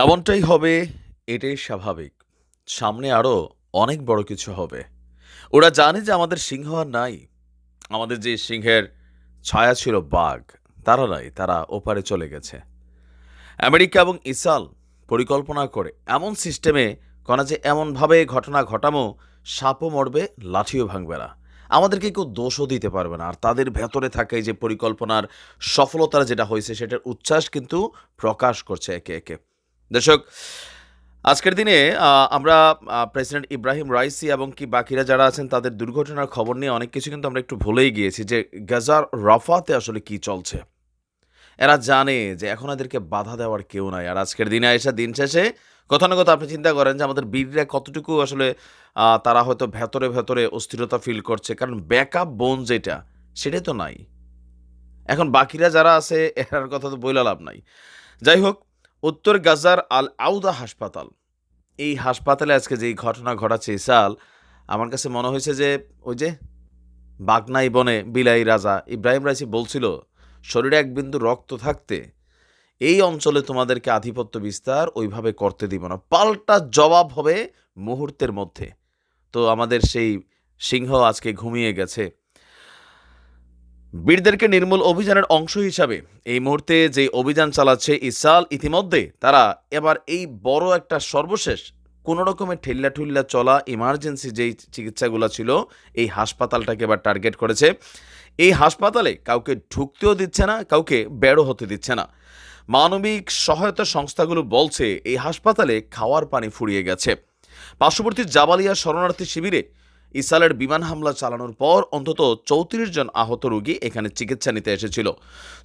এমনটাই হবে, এটাই স্বাভাবিক। সামনে আরও অনেক বড় কিছু হবে। ওরা জানে যে আমাদের সিংহ আর নাই। আমাদের যে সিংহের ছায়া ছিল বাঘ, তারা নাই, তারা ওপারে চলে গেছে। আমেরিকা এবং ইসাল পরিকল্পনা করে এমন সিস্টেমে কনা যে এমনভাবে ঘটনা ঘটামো, সাপও মরবে, লাঠিও ভাঙবে না। আমাদেরকে কেউ দোষও দিতে পারবে না। আর তাদের ভেতরে থাকে যে পরিকল্পনার সফলতা যেটা হয়েছে, সেটার উচ্ছ্বাস কিন্তু প্রকাশ করছে একে একে। দর্শক, আজকের দিনে আমরা প্রেসিডেন্ট ইব্রাহিম রাইসি এবং কি বাকিরা যারা আছেন তাদের দুর্ঘটনার খবর নিয়ে অনেক কিছু কিন্তু আমরা একটু ভুলেই গিয়েছি যে গাজার রফাতে আসলে কি চলছে। এরা জানে যে এখন এদেরকে বাধা দেওয়ার কেউ নাই। আর আজকের দিনে এসে দিন শেষে কথা না কথা আপনি চিন্তা করেন যে আমাদের বীররা কতটুকু আসলে তারা হয়তো ভেতরে ভেতরে অস্থিরতা ফিল করছে। কারণ ব্যাকআপ বোন যেটা, সেটাই তো নাই। এখন বাকিরা যারা আছে, এরার কথা তো বইলা লাভ নাই। যাই হোক উত্তর গাজার আল আউদা হাসপাতাল। এই হাসপাতালে আজকে যেই ঘটনা ঘটাচ্ছে, ইসাল, আমার কাছে মনে হয়েছে যে ওই যে বাগনাই বনে বিলাই রাজা ইব্রাহিম রাইসি বলছিল, শরীরে এক বিন্দু রক্ত থাকতে এই অঞ্চলে তোমাদেরকে আধিপত্য বিস্তার ওইভাবে করতে দিব না। পাল্টা জবাব হবে মুহূর্তের মধ্যে। তো আমাদের সেই সিংহ আজকে ঘুমিয়ে গেছে। বীরদেরকে নির্মূল অভিযানের অংশ হিসাবে এই মুহূর্তে যে অভিযান চালাচ্ছে ইসাল ইতিমধ্যে তারা এবার এই বড় একটা সর্বশেষ কোনো রকমের ঠেল্লা ঠুল্লা চলা ইমার্জেন্সি যেই চিকিৎসাগুলো ছিল, এই হাসপাতালটাকে এবার টার্গেট করেছে। এই হাসপাতালে কাউকে ঢুকতেও দিচ্ছে না, কাউকে বেরো হতে দিচ্ছে না। মানবিক সহায়তা সংস্থাগুলো বলছে, এই হাসপাতালে খাওয়ার পানি ফুরিয়ে গেছে। পার্শ্ববর্তী জাবালিয়া শরণার্থী শিবিরে ইসালের বিমান হামলা চালানোর পর অন্তত চৌত্রিশ জন আহত রোগী এখানে চিকিৎসা নিতে এসেছিল।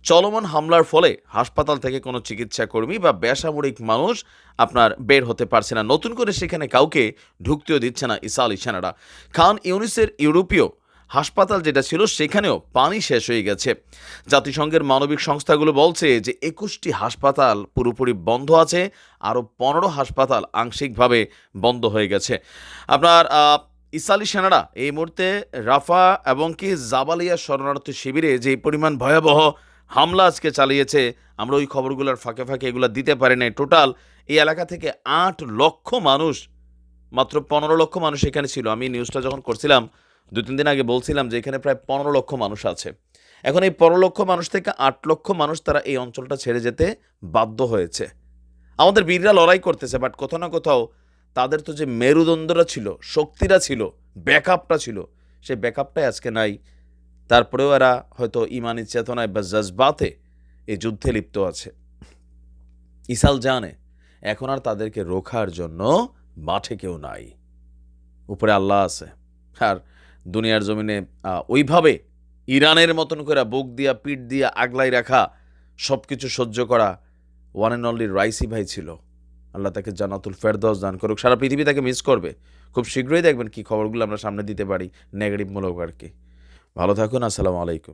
চলমান হামলার ফলে হাসপাতাল থেকে কোনো চিকিৎসা কর্মী বা বেসামরিক মানুষ আপনার বের হতে পারছে না। নতুন করে সেখানে কাউকে ঢুকতেও দিচ্ছে না ইসাল ইসানারা খান ইউনিসের ইউরোপীয় হাসপাতাল যেটা ছিল, সেখানেও পানি শেষ হয়ে গেছে। জাতিসংঘের মানবিক সংস্থাগুলো বলছে যে একুশটি হাসপাতাল পুরোপুরি বন্ধ আছে, আরও পনেরো হাসপাতাল আংশিকভাবে বন্ধ হয়ে গেছে। আপনার ইসালি সেনারা এই মুহূর্তে রাফা এবং কি জাবালিয়া শরণার্থী শিবিরে যে পরিমাণ ভয়াবহ হামলা আজকে চালিয়েছে, আমরা ওই খবরগুলোর ফাঁকে ফাঁকে এগুলো দিতে পারি নাই। টোটাল এই এলাকা থেকে আট লক্ষ মানুষ, মাত্র পনেরো লক্ষ মানুষ এখানে ছিল। আমি নিউজটা যখন করছিলাম দু তিন দিন আগে বলছিলাম যে এখানে প্রায় পনেরো লক্ষ মানুষ আছে। এখন এই পনেরো লক্ষ মানুষ থেকে আট লক্ষ মানুষ তারা এই অঞ্চলটা ছেড়ে যেতে বাধ্য হয়েছে। আমাদের বীররা লড়াই করতেছে বাট কোথাও না কোথাও তাদের তো যে মেরুদণ্ডরা ছিল, শক্তিরা ছিল, ব্যাকআপটা ছিল, সে ব্যাকআপটাই আজকে নাই। তারপরেও এরা হয়তো ইমানি চেতনায় বা জজবাতে এই যুদ্ধে লিপ্ত আছে। ইসাল জানে, এখন আর তাদেরকে রোখার জন্য মাঠে কেউ নাই। উপরে আল্লাহ আছে। আর দুনিয়ার জমিনে ওইভাবে ইরানের মতন করে বুক দিয়া, পিঠ দিয়া আগলাই রাখা সব কিছু সহ্য করা ওয়ান অ্যান্ড অনলি রাইসি ভাই ছিল। আল্লাহ তাকে জানাতুল ফেরদৌস দান করুক। সারা পৃথিবী তাকে মিস করবে। খুব শীঘ্রই দেখবেন কি খবরগুলো আমরা সামনে দিতে পারি নেগেটিভমূলক আর কি। ভালো থাকুন, আসসালামু আলাইকুম।